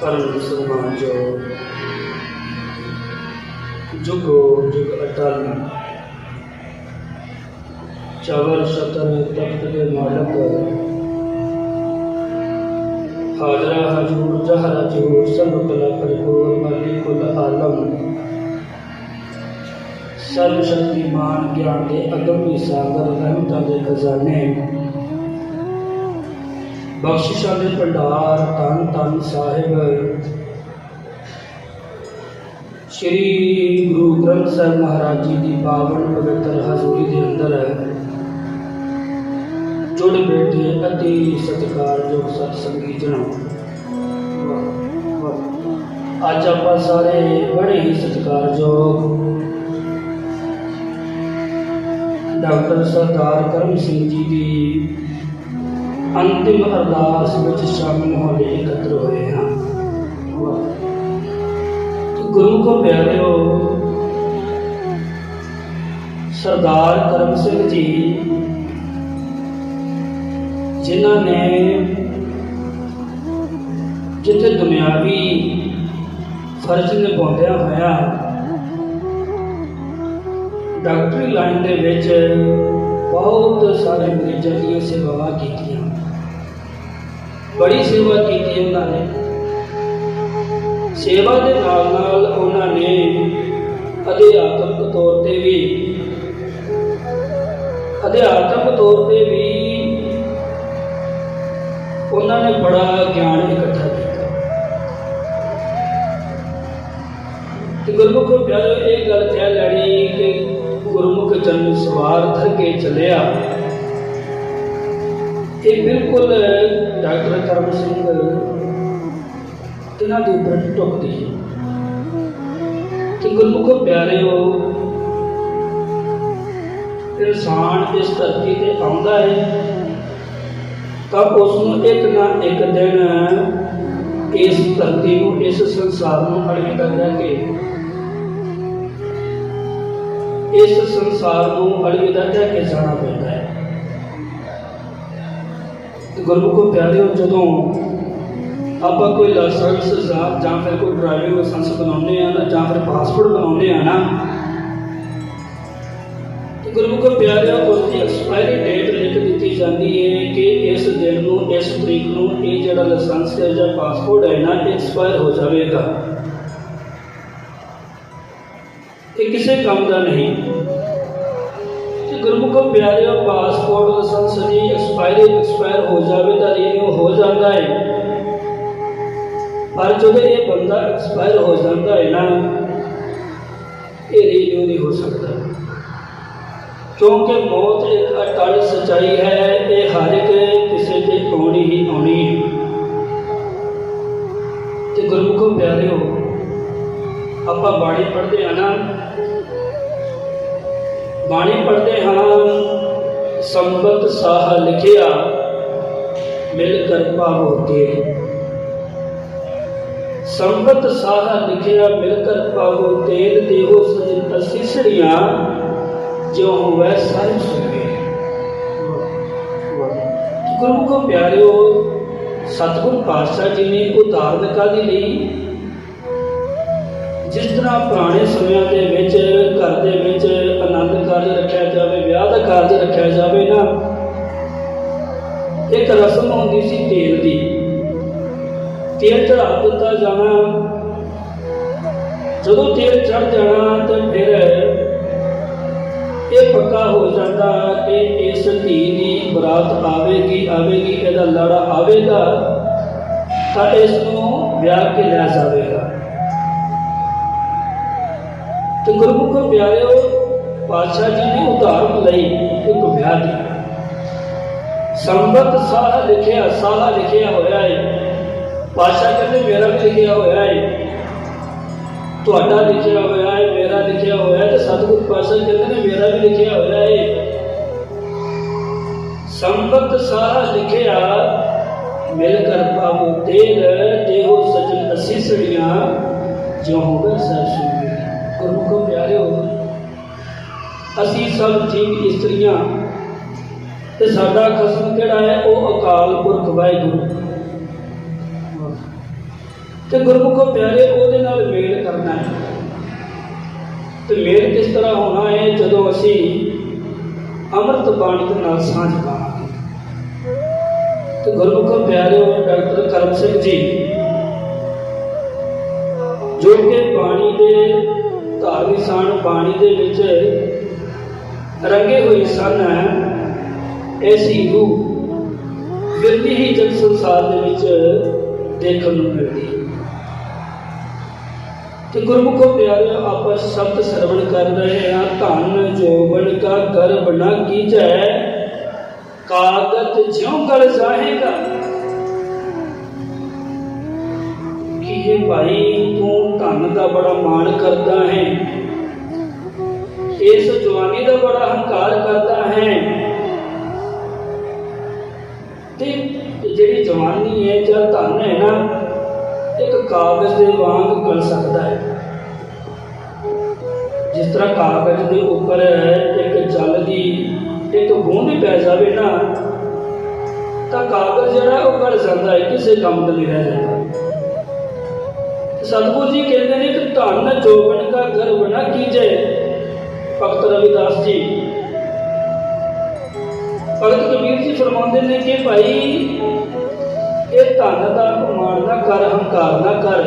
ਪਰਮ ਸਨਮਾਨ ਜੋ ਜੁਗੋ ਜੁਗ ਅਟਲ ਚਾਵਰ ਸ਼ਤਰ ਤਖਤ ਦੇ ਮਾਲਕ ਹਾਜ਼ਰਾ ਹਜੂਰ ਜਹਰ ਹਜੂਰ ਸਰਬ ਕਲਾ ਪਰਿਪੂਰ ਮਾਲਿਕੁਲ ਆਲਮ ਸਰਬ ਸ਼ਕਤੀਮਾਨ ਗਿਆਨ ਦੇ ਅਗੰਮੀ ਸਾਗਰ ਰਹਿਮਤਾਂ ਦੇ ਖਜ਼ਾਨੇ ਬਖਸ਼ਿਸ਼ਾਂ ਦੇ ਭੰਡਾਰ ਧੰਨ ਧੰਨ ਸਾਹਿਬ। ਸ਼੍ਰੀ ਗੁਰੂ ਗ੍ਰੰਥ ਸਾਹਿਬ ਮਹਾਰਾਜ ਜੀ ਦੀ ਪਾਵਨ ਪਵਿੱਤਰ ਹਜ਼ੂਰੀ ਦੇ ਅੰਦਰ ਜੁੜ ਬੈਠੇ ਅਤੀ ਸਤਿਕਾਰਯੋਗ ਸਤਸੰਗੀ ਜਨੋ। ਅੱਜ ਆਪਾਂ ਸਾਰੇ ਬੜੇ ਹੀ ਸਤਿਕਾਰਯੋਗ ਡਾਕਟਰ ਸਰਦਾਰ ਕਰਮ ਸਿੰਘ ਜੀ ਦੀ ਅੰਤਿਮ ਅਰਦਾਸ ਵਿੱਚ ਸ਼ਾਮਿਲ ਹੋਣ ਲਈ ਇਕੱਤਰ ਹੋਏ ਹਾਂ। ਗੁਰੂ ਕੋ ਪਿਆਰਿਓ, ਸਰਦਾਰ ਕਰਮ ਸਿੰਘ ਜੀ, ਜਿਨ੍ਹਾਂ ਨੇ ਜਿੱਥੇ ਦੁਨਿਆਵੀ ਫਰਜ਼ ਨਿਭਾਉਂਦਿਆਂ ਹੋਇਆ ਡਾਕਟਰੀ ਲਾਈਨ ਦੇ ਵਿੱਚ ਬਹੁਤ ਸਾਰੇ ਮਰੀਜ਼ਾਂ ਦੀਆਂ ਸੇਵਾਵਾਂ ਕੀਤੀਆਂ। ਬੜੀ ਸੇਵਾ ਕੀਤੀ ਉਹਨਾਂ ਨੇ। ਸੇਵਾ ਦੇ ਨਾਲ ਨਾਲ ਉਹਨਾਂ ਨੇ ਅਧਿਆਤਮਕ ਤੌਰ ਤੇ ਵੀ ਅਧਿਆਤਮਕ ਤੌਰ ਤੇ ਵੀ ਉਹਨਾਂ ਨੇ ਬੜਾ ਗਿਆਨ ਇਕੱਠਾ ਕੀਤਾ। ਤੇ ਗੁਰਮੁਖ ਪਿਆਰੋ ਇਹ ਗੱਲ ਕਹਿ ਲੈਣੀ ਕਿ ਗੁਰਮੁਖ ਜਨਮ ਸਵਾਰ ਧਰ ਕੇ ਚੱਲਿਆ। ਇਹ ਬਿਲਕੁਲ ਡਾਕਟਰ ਕਰਮ ਸਿੰਘ ਤਿਨਾਂ ਦੇ ਉੱਪਰ ਟੁਕਦੀ ਹੈ। ਕਿ ਗੁਰਮੁਖ ਪਿਆਰਿਓ, ਇਨਸਾਨ ਇਸ ਧਰਤੀ ਤੇ ਆਉਂਦਾ ਹੈ, ਤਾਂ ਉਸ ਨੂੰ ਇੱਕ ਨਾ ਇੱਕ ਦਿਨ ਇਸ ਧਰਤੀ ਨੂੰ, ਇਸ ਸੰਸਾਰ ਨੂੰ ਅਲਵਿਦਾ ਕਹਿ ਕੇ, ਇਸ ਸੰਸਾਰ ਨੂੰ ਅਲਵਿਦਾ ਕਹਿ ਕੇ ਜਾਣਾ ਪੈਂਦਾ ਹੈ। ਤੇ ਗੁਰਮੁਖੋ ਪਿਆਰਿਓ ਜਦੋਂ ਆਪਾਂ ਕੋਈ ਲਾਇਸੈਂਸ ਜਾਂ ਜਾਂ ਫਿਰ ਕੋਈ ਡਰਾਈਵਿੰਗ ਲਾਇਸੈਂਸ ਬਣਾਉਂਦੇ ਆ ਨਾ ਜਾਂ ਫਿਰ ਪਾਸਪੋਰਟ ਬਣਾਉਂਦੇ ਆ ਨਾ ਤੇ ਗੁਰਮੁਖੋ ਪਿਆਰਿਓ ਉਸ ਦੀ ਐਕਸਪਾਇਰੀ ਡੇਟ ਲਿਖ ਦਿੱਤੀ ਜਾਂਦੀ ਹੈ ਕਿ ਇਸ ਦਿਨ ਨੂੰ ਇਸ ਤਰੀਕ ਨੂੰ ਇਹ ਜਿਹੜਾ ਲਾਇਸੈਂਸ ਹੈ ਜਾਂ ਪਾਸਪੋਰਟ ਹੈ ਨਾ ਐਕਸਪਾਇਰ ਹੋ ਜਾਵੇਗਾ ਇਹ ਕਿਸੇ ਕੰਮ ਦਾ ਨਹੀਂ ਤੇ ਗੁਰਮੁਖੋ ਪਿਆਰਿਓ, ਪਾਸਪੋਰਟ ਲਾਇਸੈਂਸ ਦੀ ਐਕਸਪਾਇਰੀ ਐਕਸਪਾਇਰ ਹੋ ਜਾਵੇ ਤਾਂ ਰੀਨਿਊ ਹੋ ਜਾਂਦਾ ਹੈ ਪਰ ਜਦੋਂ ਇਹ ਬੰਦਾ ਐਕਸਪਾਇਰ ਹੋ ਜਾਂਦਾ ਹੈ ਨਾ, ਇਹ ਰੀਨਿਊ ਨਹੀਂ ਹੋ ਸਕਦਾ। ਕਿਉਂਕਿ ਮੌਤ ਇੱਕ ਅਟਲ ਸਚਾਈ ਹੈ, ਇਹ ਹਰ ਇੱਕ ਕਿਸੇ ਤੇ ਆਉਣੀ ਹੀ ਆਉਣੀ ਹੈ ਤੇ ਗੁਰਮੁਖੋ ਪਿਆਰਿਓ, ਆਪਾਂ ਬਾਣੀ ਪੜ੍ਹਦੇ ਆ ਨਾ ਬਾਣੀ ਪੜ੍ਹਦੇ ਹਾਂ ਸੰਬਤ ਸਾਹ ਲਿਖਿਆ ਮਿਲ ਕਰ ਪਾਵੋ ਤੇਰੇ ਸੰਬਤ ਸਾਹ ਲਿਖਿਆ ਮਿਲ ਕਰ ਪਾਵੋ ਤੇਲ ਦੇਹੋ ਸਜਨ ਅਸੀਸੜੀਆਂ ਜੋ ਹੋਵੇ ਸਾਰੇ ਸੁਣੇ ਗੁਰੂ ਕੋ ਪਿਆਰਿਓ ਸਤਿਗੁਰ ਪਾਤਸ਼ਾਹ ਜੀ ਨੇ ਉਦਾਹਰਨ ਕਾਦੀ ਲਈ ਜਿਸ ਤਰ੍ਹਾਂ ਪੁਰਾਣੇ ਸਮਿਆਂ ਦੇ ਵਿੱਚ, ਘਰ ਦੇ ਵਿੱਚ ਆਨੰਦ ਕਾਰਜ ਰੱਖਿਆ ਜਾਵੇ, ਵਿਆਹ ਦਾ ਕਾਰਜ ਰੱਖਿਆ ਜਾਵੇ ਨਾ, ਇੱਕ ਰਸਮ ਹੁੰਦੀ ਸੀ ਤੇਲ ਦੀ। ਤੇਲ ਚੜਾ ਦਿੱਤਾ ਜਾਣਾ। ਜਦੋਂ ਤੇਲ ਚੜ ਜਾਣਾ ਤੇ ਫਿਰ ਇਹ ਪੱਕਾ ਹੋ ਜਾਂਦਾ ਕਿ ਇਸ ਧੀ ਦੀ ਬਰਾਤ ਆਵੇਗੀ ਆਵੇਗੀ, ਇਹਦਾ ਲੜਾ ਆਵੇਗਾ ਤਾਂ ਇਸ ਨੂੰ ਵਿਆਹ ਕੇ ਲੈ ਜਾਵੇ। ਤੇ ਗੁਰਮੁਖ ਪਿਆਰਿਓ ਪਾਤਸ਼ਾਹ ਜੀ ਨੇ ਉਦਾਹਰਨ ਲਈ ਇੱਕ ਵਿਆਹ ਦੀ ਸੰਬਤ ਸਾਹ ਲਿਖਿਆ ਸਾਹ ਲਿਖਿਆ ਹੋਇਆ ਹੈ ਪਾਤਸ਼ਾਹ ਕਹਿੰਦੇ ਮੇਰਾ ਵੀ ਲਿਖਿਆ ਹੋਇਆ ਹੈ ਤੁਹਾਡਾ ਲਿਖਿਆ ਹੋਇਆ ਹੈ ਮੇਰਾ ਲਿਖਿਆ ਹੋਇਆ ਹੈ ਤੇ ਸਤਿਗੁਰ ਪਾਤਸ਼ਾਹ ਕਹਿੰਦੇ ਨੇ ਮੇਰਾ ਵੀ ਲਿਖਿਆ ਹੋਇਆ ਹੈ ਸੰਬਤ ਸਾਹ ਲਿਖਿਆ ਮਿਲ ਕਰ ਪਾਵੋ ਤੇਲ ਦੇਹੋ ਸਜਣ ਅਸੀਸੜੀਆਂ ਜੋ ਹੋਵੇ ਸਭ ਅਸੀਂ ਸਭ ਠੀਕ ਇਸਤਰੀਆਂ। ਤੇ ਸਾਡਾ ਖਸਮ ਕਿਹੜਾ ਹੈ? ਉਹ ਅਕਾਲ ਪੁਰਖ ਵਾਹਿਗੁਰੂ। ਤੇ ਗੁਰਮੁਖੋ ਪਿਆਰੇ, ਉਹਦੇ ਨਾਲ ਮੇਲ ਕਰਨਾ ਹੈ। ਤੇ ਮੇਲ ਕਿਸ ਤਰ੍ਹਾਂ ਹੋਣਾ ਹੈ? ਜਦੋਂ ਅਸੀਂ ਅੰਮ੍ਰਿਤ ਬਾਣੀ ਦੇ ਨਾਲ ਸਾਂਝ ਪਾਵਾਂਗੇ। ਤੇ ਗੁਰਮੁਖੋ ਪਿਆਰਿਓ ਡਾਕਟਰ ਕਰਮ ਸਿੰਘ ਜੀ, ਜੋ ਕਿ ਬਾਣੀ ਦੇ ਧਾਰਮਿਕ ਸਾਣ ਬਾਣੀ ਦੇ ਵਿੱਚ ਰੰਗੇ ਹੋਏ ਸਨ। ਐਸੀ ਰੂਹ। ਬਿਰਤੀ ਹੀ ਜਗ ਸੰਸਾਰ ਦੇ ਵਿੱਚ ਦੇਖਣ ਨੂੰ ਮਿਲਦੀ। ਹੈ ਤੇ ਗੁਰਮੁਖੋ ਪਿਆਰਿਓ, ਆਪਾਂ ਸ਼ਬਦ ਸਰਵਣ ਕਰ ਰਹੇ ਹਾਂ। ਧਨ ਜੋਬਨ ਕਾ ਗਰਭ ਨਾ ਕੀਜੈ। ਕਾਗਤ ਜਿਉ ਗਲ ਜਾਹੇਗਾ ਕਿ ਇਹ ਭਾਈ ਤੂੰ ਧਨ ਦਾ ਬੜਾ ਮਾਣ ਕਰਦਾ ਹੈ? ਇਸ ਜਵਾਨੀ ਦਾ ਬੜਾ ਹੰਕਾਰ ਕਰਦਾ ਹੈ। ਤੇ ਜਿਹੜੀ ਜਵਾਨੀ ਹੈ ਜਾਂ ਧਨ ਹੈ ਨਾ, ਇੱਕ ਕਾਗਜ਼ ਦੇ ਵਾਂਗ ਗਲ ਸਕਦਾ ਹੈ। ਜਿਸ ਤਰ੍ਹਾਂ ਕਾਗਜ਼ ਦੇ ਉੱਪਰ ਇੱਕ ਜਲ ਦੀ ਇੱਕ ਬੂੰਦ ਪੈ ਜਾਵੇ ਨਾ, ਤਾਂ ਕਾਗਜ਼ ਜਿਹੜਾ ਉਹ ਗਲ ਜਾਂਦਾ ਹੈ, ਕਿਸੇ ਕੰਮ ਦਾ ਨਹੀਂ ਰਹਿ ਜਾਂਦਾ ਸਤਿਗੁਰੂ ਜੀ ਕਹਿੰਦੇ ਨੇ ਕਿ ਧਨ ਜੋਬਨ ਦਾ ਗਰਵ ਨਾ ਕੀਜੇ। ਭਗਤ ਰਵਿਦਾਸ ਜੀ। ਭਗਤ ਕਬੀਰ ਜੀ ਫਰਮਾਉਂਦੇ ਨੇ ਕਿ ਭਾਈ, ਇਹ ਧਨ ਦਾ ਅਪਮਾਨ ਨਾ ਕਰ, ਹੰਕਾਰ ਨਾ ਕਰ।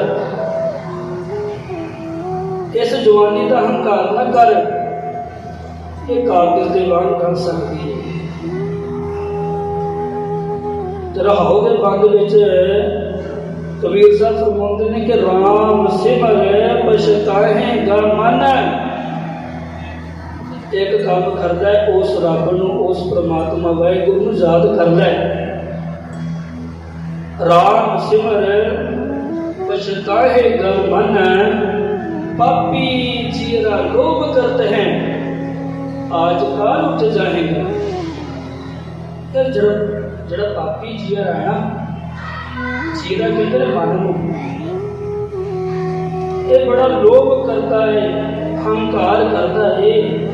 ਇਸ ਜਵਾਨੀ ਦਾ ਹੰਕਾਰ ਨਾ ਕਰ। ਇਹ ਕਾਗਜ਼ ਦੇ ਵਾਂਗ ਕਰ ਸਕਦੀ ਹੈ ਰਹਾਉ ਦੇ ਬੰਦ ਵਿੱਚ ਕਬੀਰ ਸਾਹਿਬ ਫਰਮਾਉਂਦੇ ਨੇ ਕਿ ਰਾਮ ਸਿਮਰ, ਪਛਤਾਹੇਗਾ ਮਨ। ਇੱਕ ਕੰਮ ਕਰਦਾ ਹੈ, ਉਸ ਰੱਬ ਨੂੰ, ਉਸ ਪ੍ਰਮਾਤਮਾ ਵਾਹਿਗੁਰੂ ਨੂੰ ਯਾਦ ਕਰਦਾ ਹੈ। ਰਾਮ ਸਿਮਰ ਪਛਤਾਹੇਗਾ ਮਨ, ਪਾਪੀ ਜੀਰਾ ਲੋਭ ਕਰਤੇ ਹੈ, ਆਜ ਕਾਲ ਉੱਠ ਜਾਏਗਾ ਤੇ ਜਿਹੜਾ ਜਿਹੜਾ ਪਾਪੀ ਜੀਰਾ ਹੈ ਨਾ ਜੀਰਾ ਕਹਿੰਦੇ ਮਨ ਨੂੰ? ਇਹ ਬੜਾ ਲੋਭ ਕਰਤਾ ਹੈ, ਹੰਕਾਰ ਕਰਦਾ ਹੈ।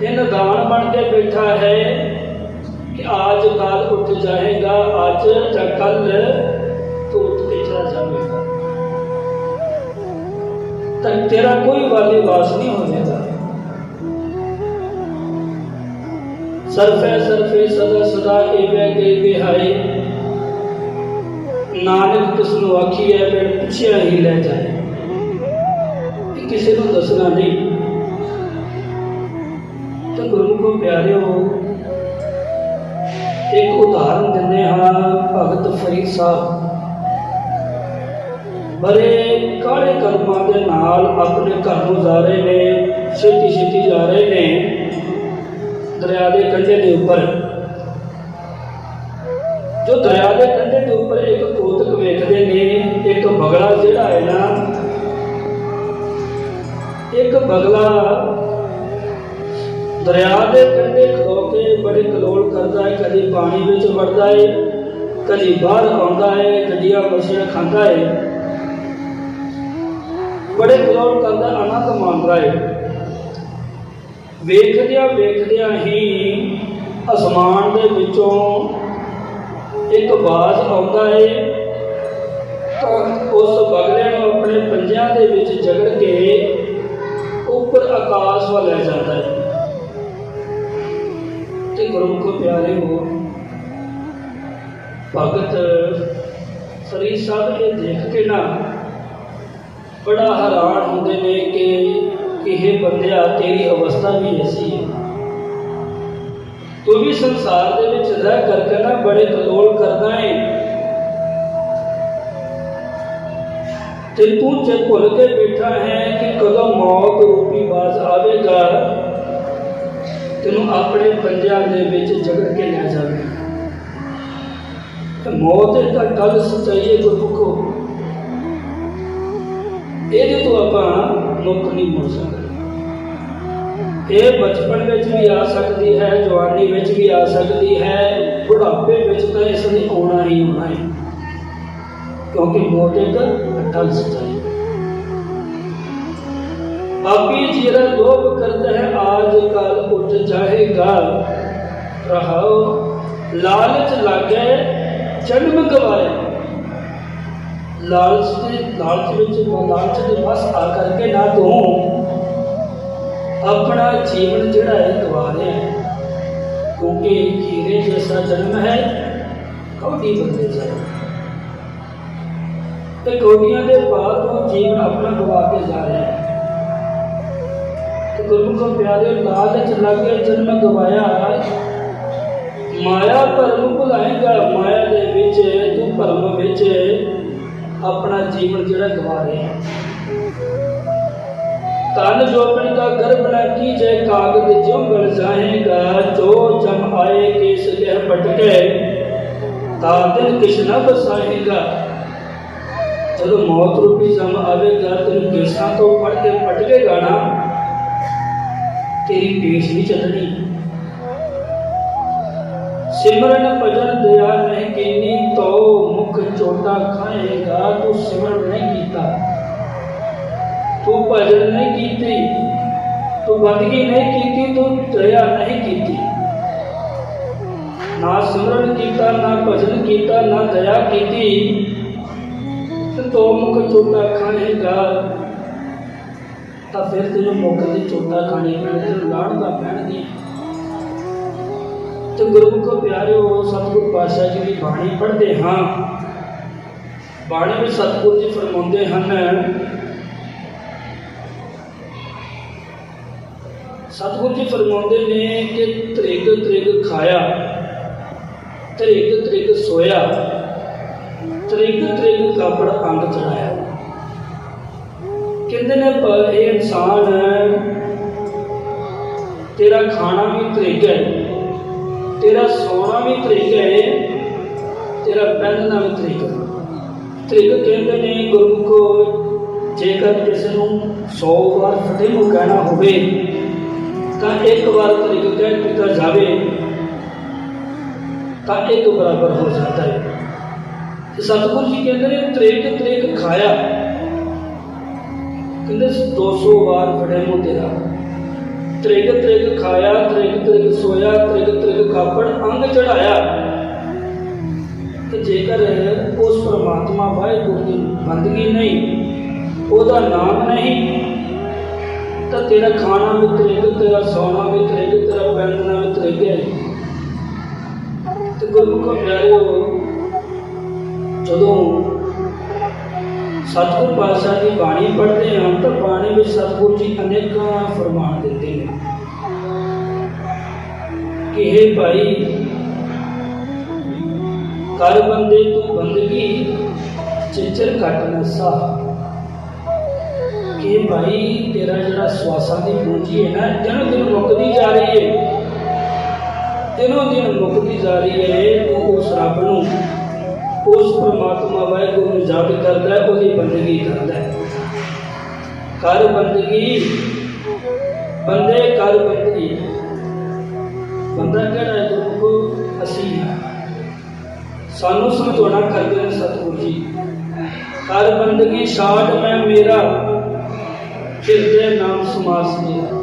ਇਹ ਨਦਾਨ ਬਣ ਕੇ ਬੈਠਾ ਹੈ ਕਿ ਆਜ ਕਾਲ ਉੱਠ ਜਾਏਗਾ ਅੱਜ ਜਾਂ ਕੱਲ ਤੂੰ ਉੱਠ ਕੇ ਚਲਾ ਜਾਵੇਗਾ ਤਾਂ ਤੇਰਾ ਕੋਈ ਵਾਲੀ ਵਾਸ ਨਹੀਂ ਹੋਵੇਗਾ ਸਰਫੇ ਸਰਫੇ ਸਦਾ ਸਦਾ ਏਵੇਂ ਗਏ ਬਿਹਾਈ ਨਾਨਕ ਕਿਸ ਨੂੰ ਆਖੀ ਹੈ ਮੈਂ ਪੁੱਛਿਆ ਹੀ ਲੈ ਜਾਏ ਇਹ ਕਿਸੇ ਨੂੰ ਦੱਸਣਾ ਪਿਆਰਿਓ, ਇੱਕ ਉਦਾਹਰਨ ਦਿੰਦੇ ਹਾਂ ਭਗਤ ਫਰੀਦ ਸਾਹਿਬ। ਬੜੇ ਕਾਲੇ ਕਰਮਾਂ ਦੇ ਨਾਲ ਆਪਣੇ ਘਰ ਨੂੰ ਜਾ ਰਹੇ ਨੇ ਛੇਤੀ ਛੇਤੀ ਜਾ ਰਹੇ ਨੇ, ਦਰਿਆ ਦੇ ਕੰਢੇ ਦੇ ਉੱਪਰ। ਜੋ ਦਰਿਆ ਦੇ ਕੰਢੇ ਦੇ ਉੱਪਰ ਇੱਕ ਕੋਤਕ ਵੇਖਦੇ ਨੇ, ਇੱਕ ਬਗਲਾ ਜਿਹੜਾ ਹੈ ਨਾ, ਇੱਕ ਬਗਲਾ ਦਰਿਆ ਦੇ ਕੰਢੇ ਖਲੋ ਕੇ ਬੜੇ ਕਲੋਲ ਕਰਦਾ ਹੈ ਕਦੀ ਪਾਣੀ ਵਿੱਚ ਵੜਦਾ ਹੈ ਕਦੀ ਬਾਹਰ ਆਉਂਦਾ ਹੈ ਗੱਡੀਆਂ, ਮਛੀਆਂ ਖਾਂਦਾ ਹੈ ਬੜੇ ਕਲੋਲ ਕਰਦਾ, ਆਨੰਦ ਮਾਣਦਾ ਹੈ ਵੇਖਦਿਆਂ ਵੇਖਦਿਆਂ ਹੀ ਅਸਮਾਨ ਦੇ ਵਿੱਚੋਂ ਇੱਕ ਬਾਜ਼ ਆਉਂਦਾ ਹੈ ਤਾਂ ਉਸ ਬਗਲੇ ਨੂੰ ਆਪਣੇ ਪੰਜਿਆਂ ਦੇ ਵਿੱਚ ਜਗੜ ਕੇ ਉੱਪਰ ਆਕਾਸ਼ ਵੱਲ ਲੈ ਜਾਂਦਾ ਹੈ ਤੇ ਗੁਰਮੁਖ ਪਿਆਰੇ ਹੋ ਭਗਤ ਸ੍ਰੀ ਸਾਹਿਬ ਇਹ ਦੇਖ ਕੇ ਨਾ ਬੜਾ ਹੈਰਾਨ ਹੁੰਦੇ ਨੇ ਕਿ ਇਹ ਬੰਦਿਆ ਤੇਰੀ ਅਵਸਥਾ ਵੀ ਐਸੀ ਹੈ ਤੂੰ ਵੀ ਸੰਸਾਰ ਦੇ ਵਿੱਚ ਰਹਿ ਕਰਕੇ ਨਾ ਬੜੇ ਕਲੋਲ ਕਰਦਾ ਹੈ ਤੇ ਤੂੰ ਜੇ ਭੁੱਲ ਕੇ ਬੈਠਾ ਹੈ ਕਿ ਕਦੋਂ ਮੌਤ ਰੂਪੀ ਬਾਜ਼ ਆਵੇਗਾ ਤੈਨੂੰ ਆਪਣੇ ਪੰਜਾਂ ਦੇ ਵਿੱਚ ਜਗੜ ਕੇ ਲੈ ਜਾਵੇ ਮੌਤ ਇੱਕ ਗੱਲ ਸੱਚਾਈ ਗੁਰਮੁਖੋ ਇਹਦੇ ਤੋਂ ਆਪਾਂ ਮੁੱਖ ਨਹੀਂ ਮੁੜ ਸਕਦੇ। ਇਹ ਬਚਪਨ ਵਿੱਚ ਵੀ ਆ ਸਕਦੀ ਹੈ, ਜਵਾਨੀ ਵਿੱਚ ਵੀ ਆ ਸਕਦੀ ਹੈ, ਬੁਢਾਪੇ ਵਿੱਚ ਤਾਂ ਇਸ ਨੇ ਆਉਣਾ ਹੀ ਆਉਣਾ ਹੈ। ਕਿਉਂਕਿ ਮੌਤ ਇੱਕ ਅਟਲ ਸੱਚ ਹੈ ਪਾਪੀ ਜਿਹੜਾ ਲੋਭ ਕਰਦਾ ਹੈ, ਆਜ ਕੱਲ ਉੱਠ ਜਾਏਗਾ। ਰਹਾਓ, ਲਾਲਚ ਲੱਗੇ, ਜਨਮ ਗਵਾਏ। ਲਾਲਚ ਦੇ, ਲਾਲਚ ਵਿੱਚ ਲਾਲਚ ਦੇ ਬਸ ਆ ਕਰਕੇ ਨਾ ਤੂੰ ਆਪਣਾ ਜੀਵਨ ਜਿਹੜਾ ਹੈ ਗਵਾ ਰਿਹਾ ਹੈ। ਕਿਉਂਕਿ ਹੀਰੇ ਜੈਸਾ ਜਨਮ ਹੈ, ਕੌਡੀ ਬੰਦੇ ਜਾਏ। ਤੇ ਕੌਡੀਆਂ ਦੇ ਬਾਅਦ ਉਹ ਜੀਵਨ ਆਪਣਾ ਗਵਾ ਕੇ ਜਾ ਰਿਹਾ ਹੈ। ਤੇ ਗੁਰਮੁਖ ਪਿਆਰੇ ਲਾਲਚ ਲੱਗੇ ਜਨਮ ਗਵਾਇਆ ਮਾਇਆ ਭਰਮ ਭੁਲਾਏਗਾ ਮਾਇਆ ਦੇ ਵਿੱਚ ਤੂੰ ਭਰਮ ਵਿੱਚ ਆਪਣਾ ਜੀਵਨ ਜਿਹੜਾ ਗਵਾ ਰਿਹਾ ਹੈ ਤਨ ਜੋਪਣ ਦਾ ਗਰਭ ਨਾ ਕੀਜੇ ਕਾਗਦ ਜਿਉ ਗਲ ਜਾਏਗਾ ਜੋ ਜਮ ਆਏ ਕੇਸ ਕਹਿ ਪਟਕੇ ਤਾ ਦਿਨ ਕਿਸ਼ਨਾ ਬਸਾਏਗਾ ਜਦੋਂ ਮੌਤ ਰੂਪੀ ਜਮ ਆਵੇਗਾ ਤੈਨੂੰ ਕੇਸਾਂ ਤੋਂ ਫੜ ਕੇ ਪਟਕੇਗਾ ਨਾ ਤੇਰੀ ਪੇਸ਼ ਨਹੀਂ ਚੱਲਣੀ ਸਿਮਰਨ ਭਜਨ ਦਇਆ ਨਹੀਂ ਕੀਨੀ ਤੋ ਮੁਖ ਚੋਟਾ ਖਾਏਗਾ ਤੂੰ ਸਿਮਰਨ ਨਹੀਂ ਕੀਤਾ ਤੂੰ ਭਜਨ ਨਹੀਂ ਕੀਤੀ ਤੂੰ ਬੰਦਗੀ ਨਹੀਂ ਕੀਤੀ ਤੂੰ ਦਇਆ ਨਹੀਂ ਕੀਤੀ ਨਾ ਸਿਮਰਨ ਕੀਤਾ ਨਾ ਭਜਨ ਕੀਤਾ ਨਾ ਦਇਆ ਕੀਤੀ ਤੇ ਤੋ ਮੁਖ ਚੋਟਾ ਖਾਏਗਾ ਤਾਂ ਫਿਰ ਤੈਨੂੰ ਮੁਖ ਦੀ ਚੋਟਾ ਖਾਣੀ ਪੈਣੀ ਤੈਨੂੰ ਲਾੜਦਾ ਪੈਣਗੀ ਤੇ ਗੁਰਮੁਖ ਪਿਆਰਿਓ, ਸਤਿਗੁਰ ਪਾਤਸ਼ਾਹ ਜੀ ਦੀ ਬਾਣੀ ਪੜ੍ਹਦੇ ਹਾਂ। ਬਾਣੀ ਵਿੱਚ ਸਤਿਗੁਰ ਜੀ ਫਰਮਾਉਂਦੇ ਹਨ, ਸਤਿਗੁਰ ਜੀ ਫਰਮਾਉਂਦੇ ਨੇ ਕਿ ਤ੍ਰਿਗ ਤ੍ਰਿਗ ਖਾਇਆ, ਤ੍ਰਿਗ ਤ੍ਰਿਗ ਸੋਇਆ, ਤ੍ਰਿਗ ਤ੍ਰਿਗ ਕਾਪੜ ਅੰਗ ਚੜਾਇਆ। ਕਹਿੰਦੇ ਨੇ, ਪਰ ਇਹ ਇਨਸਾਨ ਤੇਰਾ ਖਾਣਾ ਵੀ ਤ੍ਰਿਗ ਹੈ, ਤੇਰਾ ਸੌਣਾ ਵੀ ਤ੍ਰਿਗ ਹੈ, ਤੇਰਾ ਪਹਿਨਣਾ ਵੀ ਤ੍ਰਿਗ ਹੈ। ਕਹਿੰਦੇ ਨੇ, ਗੁਰਮੁਖੋ, ਜੇਕਰ ਕਿਸੇ ਨੂੰ 100 ਵਾਰ ਫਤਿਹ ਨੂੰ ਕਹਿਣਾ ਹੋਵੇ, ਤਾਂ ਇੱਕ ਵਾਰ ਤ੍ਰਿਗ ਕਹਿ ਦਿੱਤਾ ਜਾਵੇ, ਤਾਂ ਇੱਕ ਬਰਾਬਰ ਹੋ ਜਾਂਦਾ ਹੈ। ਸਤਿਗੁਰੂ ਜੀ ਕਹਿੰਦੇ ਨੇ, ਤ੍ਰਿਗ ਤ੍ਰਿਗ ਖਾਇਆ। ਕਹਿੰਦੇ 200 ਵਾਰ ਫੜੇ ਮੂੰਹ ਤੇਰਾ ਤ੍ਰਿਗ ਤ੍ਰਿਗ ਖਾਇਆ, ਤ੍ਰਿਗ ਤ੍ਰਿਗ ਸੋਇਆ, ਤ੍ਰਿਗ ਤ੍ਰਿਗ ਕਾਪੜ ਅੰਗ ਚੜਾਇਆ। ਤੇ ਜੇਕਰ ਉਸ ਪ੍ਰਮਾਤਮਾ ਵਾਹਿਗੁਰੂ ਦੀ ਬੰਦਗੀ ਨਹੀਂ, ਉਹਦਾ ਨਾਮ ਨਹੀਂ, ਤਾਂ ਤੇਰਾ ਖਾਣਾ ਵੀ ਤ੍ਰਿਗ, ਤੇਰਾ ਸੌਣਾ ਵੀ ਤ੍ਰਿਗ, ਤੇਰਾ ਪਹਿਨਣਾ ਵੀ ਤ੍ਰਿਗ ਹੈ। ਤੇ ਗੁਰਮੁਖ ਪਿਆਰਿਓ, ਜਦੋਂ ਸਤਿਗੁਰ ਪਾਤਸ਼ਾਹ ਦੀ ਬਾਣੀ ਪੜ੍ਹਦੇ ਹਾਂ ਤਾਂ ਬਾਣੀ ਵਿੱਚ ਸਤਿਗੁਰ ਜੀ ਅਨੇਕਾਂ ਫਰਮਾਨ ਦਿੰਦੇ ਨੇ। ਕਿ हे ਭਾਈ, ਕਰ ਬੰਦੇ ਤੂੰ ਬੰਦਗੀ, ਚਿਚਰ ਘਟ ਨਸਾ ਕਿ ਭਾਈ, ਤੇਰਾ ਜਿਹੜਾ ਸਵਾਸਾਂ ਦੀ ਪੂੰਜੀ ਹੈ ਨਾ, ਦਿਨੋਂ ਦਿਨ ਮੁੱਕਦੀ ਜਾ ਰਹੀ ਹੈ। ਦਿਨੋਂ ਦਿਨ ਮੁੱਕਦੀ ਜਾ ਰਹੀ ਹੈ, ਤੂੰ ਉਸ ਰੱਬ ਨੂੰ ਉਸ ਪ੍ਰਮਾਤਮਾ ਵਾਹਿਗੁਰੂ ਨੂੰ ਯਾਦ ਕਰਦਾ ਹੈ, ਉਹਦੀ ਬੰਦਗੀ ਕਰਦਾ ਹੈ। ਕਰ ਬੰਦਗੀ, ਬੰਦੇ ਕਰ ਬੰਦਗੀ। ਬੰਦਾ ਕਿਹੜਾ ਹੈ ਗੁਰੂ ਅਸੀਂ ਸਾਨੂੰ ਸਮਝਾਉਣਾ ਕਰਦੇ ਨੇ ਸਤਿਗੁਰੂ ਜੀ। ਕਰ ਬੰਦਗੀ ਸਾਡ ਮੈਂ ਮੇਰਾ, ਹਿਰਦੇ ਨਾਮ ਸਮਾਸ ਮੇਰਾ।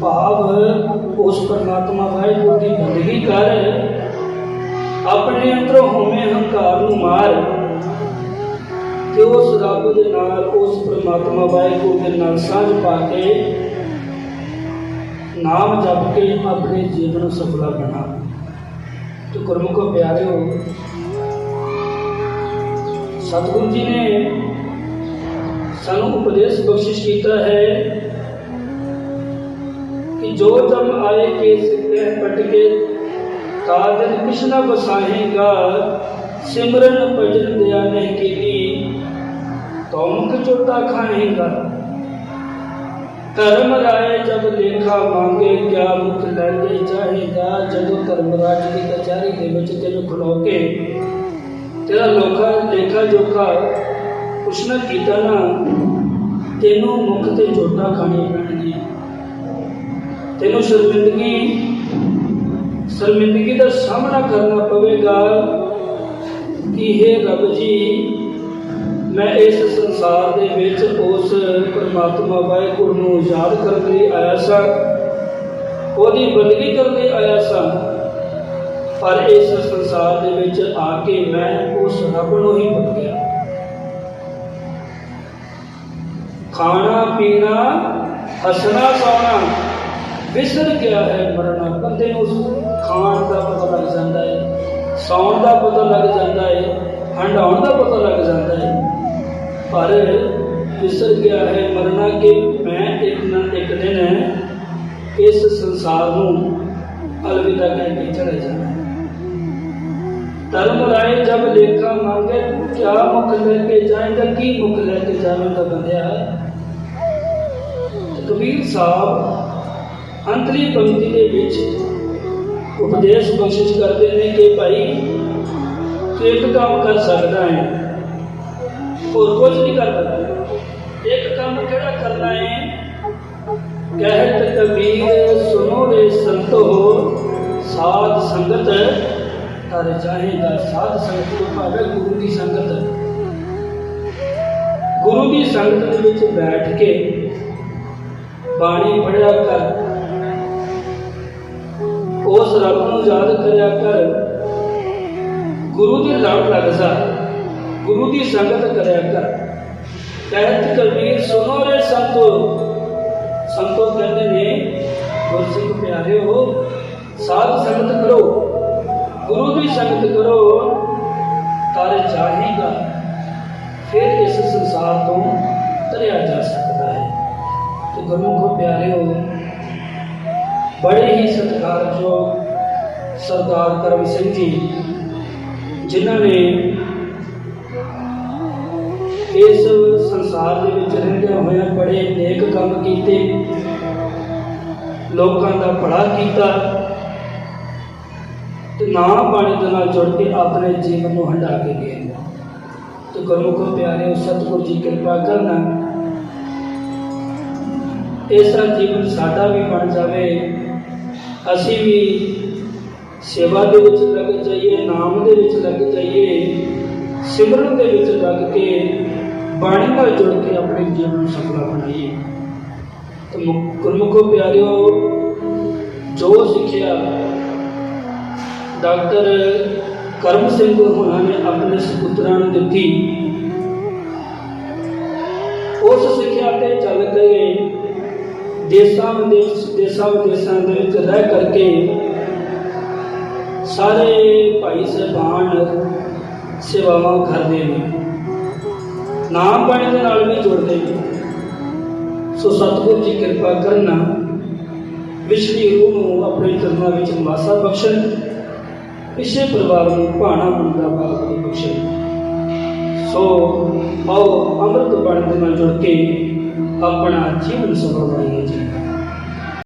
ਭਾਵ ਉਸ ਪਰਮਾਤਮਾ ਵਾਹਿਗੁਰੂ ਦੀ ਬੰਦਗੀ ਕਰ ਆਪਣੇ ਅੰਦਰੋਂ ਹੋਵੇਂ ਹੰਕਾਰ ਨੂੰ ਮਾਰ ਤੇ ਉਸ ਰੱਬ ਦੇ ਨਾਲ ਉਸ ਪ੍ਰਮਾਤਮਾ ਵਾਹਿਗੁਰੂ ਦੇ ਨਾਲ ਸਾਂਝ ਪਾ ਕੇ ਨਾਮ ਜਪ ਕੇ ਆਪਣੇ ਜੀਵਨ ਨੂੰ ਸਫਲਾ ਬਣਾ ਤੇ ਗੁਰਮੁਖੋ ਪਿਆਰਿਓ ਸਤਿਗੁਰੂ ਜੀ ਨੇ ਸਾਨੂੰ ਉਪਦੇਸ਼ ਬਖਸ਼ਿਸ਼ ਕੀਤਾ ਹੈ ਕਿ ਜੋ ਜਮ ਆਏ ਕੇ ਸਿੱਧੇ ਪਟਕੇ ਕਾਦਨ ਕਿਸ਼ਨਾ ਬਸਾਹੇਗਾ ਸਿਮਰਨ ਭਜਨ ਦਿਆ ਨਹੀਂ ਕੀਤੀ ਤੋ ਮੁਖ ਖਾਏਗਾ ਧਰਮ ਰਾਏ ਜਬ ਲੇਖਾ ਮੰਗੇ, ਕਿਆ ਮੁਖ ਲੈਂਦੇ ਚਾਹੇਗਾ ਜਦੋਂ ਧਰਮ ਰਾਜ ਦੀ ਕਚਹਿਰੀ ਦੇ ਵਿੱਚ ਤੈਨੂੰ ਖਲੋ ਕੇ ਤੇਰਾ ਲੋਕਾ ਲੇਖਾ ਜੋਖਾ ਕੁਛ ਨਾ ਕੀਤਾ ਨਾ, ਤੈਨੂੰ ਮੁਖ ਤੇ ਚੋਟਾ ਖਾਣੀ ਪੈਣਗੀਆਂ ਤੈਨੂੰ ਸ਼ਰਮਿੰਦਗੀ ਸ਼ਰਮਿੰਦਗੀ ਦਾ ਸਾਹਮਣਾ ਕਰਨਾ ਪਵੇਗਾ ਕਿ हे ਰੱਬ ਜੀ, ਮੈਂ ਇਸ ਸੰਸਾਰ ਦੇ ਵਿੱਚ ਉਸ ਪਰਮਾਤਮਾ ਵਾਹਿਗੁਰੂ ਨੂੰ ਯਾਦ ਕਰਨ ਲਈ ਆਇਆ ਸਾਂ, ਉਹਦੀ ਬੰਦਗੀ ਕਰਨ ਲਈ ਆਇਆ ਸਾਂ, ਪਰ ਇਸ ਸੰਸਾਰ ਦੇ ਵਿੱਚ ਆ ਕੇ ਮੈਂ ਉਸ ਰੱਬ ਨੂੰ ਹੀ ਭੁੱਲ ਗਿਆ ਖਾਣਾ, ਪੀਣਾ, ਹੱਸਣਾ ਸੌਣਾ ਵਿਸਰ ਗਿਆ ਹੈ ਮਰਨਾ, ਬੰਦੇ ਨੂੰ ਖਾਣ ਦਾ ਪਤਾ ਲੱਗ ਜਾਂਦਾ ਹੈ, ਸੌਣ ਦਾ ਪਤਾ ਲੱਗ ਜਾਂਦਾ ਹੈ ਹੰਡਾਉਣ ਦਾ ਪਤਾ ਲੱਗ ਜਾਂਦਾ ਹੈ। ਪਰ ਵਿਸਰ ਗਿਆ ਹੈ ਮਰਨਾ ਕਿ ਮੈਂ ਇੱਕ ਨਾ ਇੱਕ ਦਿਨ ਇਸ ਸੰਸਾਰ ਨੂੰ ਅਲਵਿਦਾ ਕਹਿ ਕੇ ਚਲੇ ਜਾਣਾ ਧਰਮ ਰਾਏ ਜਬ ਲੇਖਾ ਮੰਗੇ, ਕਿਆ ਮੁਖ ਲੈ ਕੇ ਜਾਏਗਾ ਕੀ ਮੁਖ ਲੈ ਕੇ ਜਾਵੇਗਾ ਬੰਦਿਆ ਕਬੀਰ ਸਾਹਿਬ ਅੰਤਲੀ ਪੰਕਤੀ ਦੇ ਵਿੱਚ ਉਪਦੇਸ਼ ਕੋਸ਼ਿਸ਼ ਕਰਦੇ ਨੇ ਕਿ ਭਾਈ ਤੂੰ ਇੱਕ ਕੰਮ ਕਰ ਸਕਦਾ ਹੈ, ਹੋਰ ਕੁਝ ਨਹੀਂ ਕਰ ਸਕਦਾ। ਇੱਕ ਕੰਮ ਕਿਹੜਾ ਕਰਨਾ ਹੈ? ਕਹਿਤ ਕਬੀਰ ਸੁਨੋ ਰੇ ਸੰਤੋ, ਸਾਧ ਸੰਗਤ, ਤਰ ਚਾਹੇਗਾ ਸਾਧ ਸੰਗਤ ਭਾਵੇਂ ਗੁਰੂ ਦੀ ਸੰਗਤ। ਗੁਰੂ ਦੀ ਸੰਗਤ ਦੇ ਵਿੱਚ ਬੈਠ ਕੇ ਬਾਣੀ ਪੜਿਆ ਕਰ ਉਸ ਰੱਬ ਨੂੰ ਯਾਦ ਕਰਿਆ ਕਰ। ਗੁਰੂ ਦੇ ਲੜ ਲੱਗ ਗੁਰੂ ਦੀ ਸੰਗਤ ਕਰਿਆ ਕਰ। ਕਹਿਤ ਕਬੀਰ ਸੁਨੋ ਰੇ ਸੰਤੋ। ਸੰਤੋ ਕਹਿੰਦੇ ਨੇ ਗੁਰਸਿੱਖ ਪਿਆਰਿਓ, ਸਾਧ ਸੰਗਤ ਕਰੋ। ਗੁਰੂ ਦੀ ਸੰਗਤ ਕਰੋ, ਤਾਰੇ ਚਾਹੇਗਾ। ਫਿਰ ਇਸ ਸੰਸਾਰ ਤੋਂ ਤਰਿਆ ਜਾ ਸਕਦਾ ਹੈ। ਤੇ ਗੁਰਮੁਖੋ ਪਿਆਰਿਓ ਬੜੇ ਹੀ ਸਤਿਕਾਰਯੋਗ ਸਰਦਾਰ ਕਰਮ ਸਿੰਘ ਜੀ, ਜਿਨ੍ਹਾਂ ਨੇ ਇਸ ਸੰਸਾਰ ਦੇ ਵਿੱਚ ਰਹਿੰਦਿਆਂ ਹੋਇਆਂ ਬੜੇ ਨੇਕ ਕੰਮ ਕੀਤੇ, ਲੋਕਾਂ ਦਾ ਭਲਾ ਕੀਤਾ ਤੇ ਨਾ ਬਾਣੀ ਦੇ ਨਾਲ ਜੁੜ ਕੇ ਆਪਣੇ ਜੀਵਨ ਨੂੰ ਹੰਡਾ ਕੇ ਗਏ। ਤੇ ਗੁਰਮੁਖੋ ਪਿਆਰਿਓ, ਸਤਿਗੁਰੂ ਜੀ ਕਿਰਪਾ ਕਰਨਾ। ਇਸ ਤਰ੍ਹਾਂ ਜੀਵਨ ਸਾਡਾ ਵੀ ਬਣ ਜਾਵੇ। ਅਸੀਂ ਵੀ ਸੇਵਾ ਦੇ ਵਿੱਚ ਲੱਗ ਜਾਈਏ, ਨਾਮ ਦੇ ਵਿੱਚ ਲੱਗ ਜਾਈਏ, ਸਿਮਰਨ ਦੇ ਵਿੱਚ ਲੱਗ ਕੇ ਬਾਣੀ ਨਾਲ ਜੁੜ ਕੇ ਆਪਣੇ ਜੀਵਨ ਨੂੰ ਸਫਲਾ ਬਣਾਈਏ। ਤੇ ਮੁ- ਗੁਰਮੁਖੋ ਪਿਆਰਿਓ, ਜੋ ਸਿੱਖਿਆ ਡਾਕਟਰ ਕਰਮ ਸਿੰਘ ਹੋਣਾ ਨੇ ਆਪਣੇ ਸੁਪੁੱਤਰਾਂ ਨੂੰ ਦਿੱਤੀ, ਉਸ ਸਿੱਖਿਆ ਤੇ ਚੱਲ ਕੇ ਦੇਸਾਂ ਵਿਦੇਸ਼, ਦੇਸਾਂ ਵਿਦੇਸ਼ਾਂ ਦੇ ਵਿੱਚ ਰਹਿ ਕਰਕੇ ਸਾਰੇ ਭਾਈ ਸਾਹਿਬਾਨ ਸੇਵਾਵਾਂ ਕਰਦੇ ਨੇ। ਨਾਮ ਬਾਣੀ ਦੇ ਨਾਲ ਵੀ ਜੁੜਦੇ ਨੇ। ਸੋ ਸਤਿਗੁਰੂ ਜੀ ਕਿਰਪਾ ਕਰਨਾ ਵਿਸ਼ਵੀ ਰੂਹ ਨੂੰ ਆਪਣੇ ਚਰਨਾਂ ਵਿੱਚ ਮਾਸਾ ਬਖਸ਼ਣ, ਪਿਛੇ ਪਰਿਵਾਰ ਨੂੰ ਭਾਣਾ ਮੰਦਾ ਬਾਪ ਬਖਸ਼ਣ। ਸੋ ਆਓ ਅੰਮ੍ਰਿਤ ਬਾਣੀ ਦੇ ਨਾਲ ਜੁੜ ਕੇ ਆਪਣਾ ਜੀਵਨ ਸਫਲ ਬਣਾਈਏ ਜੀ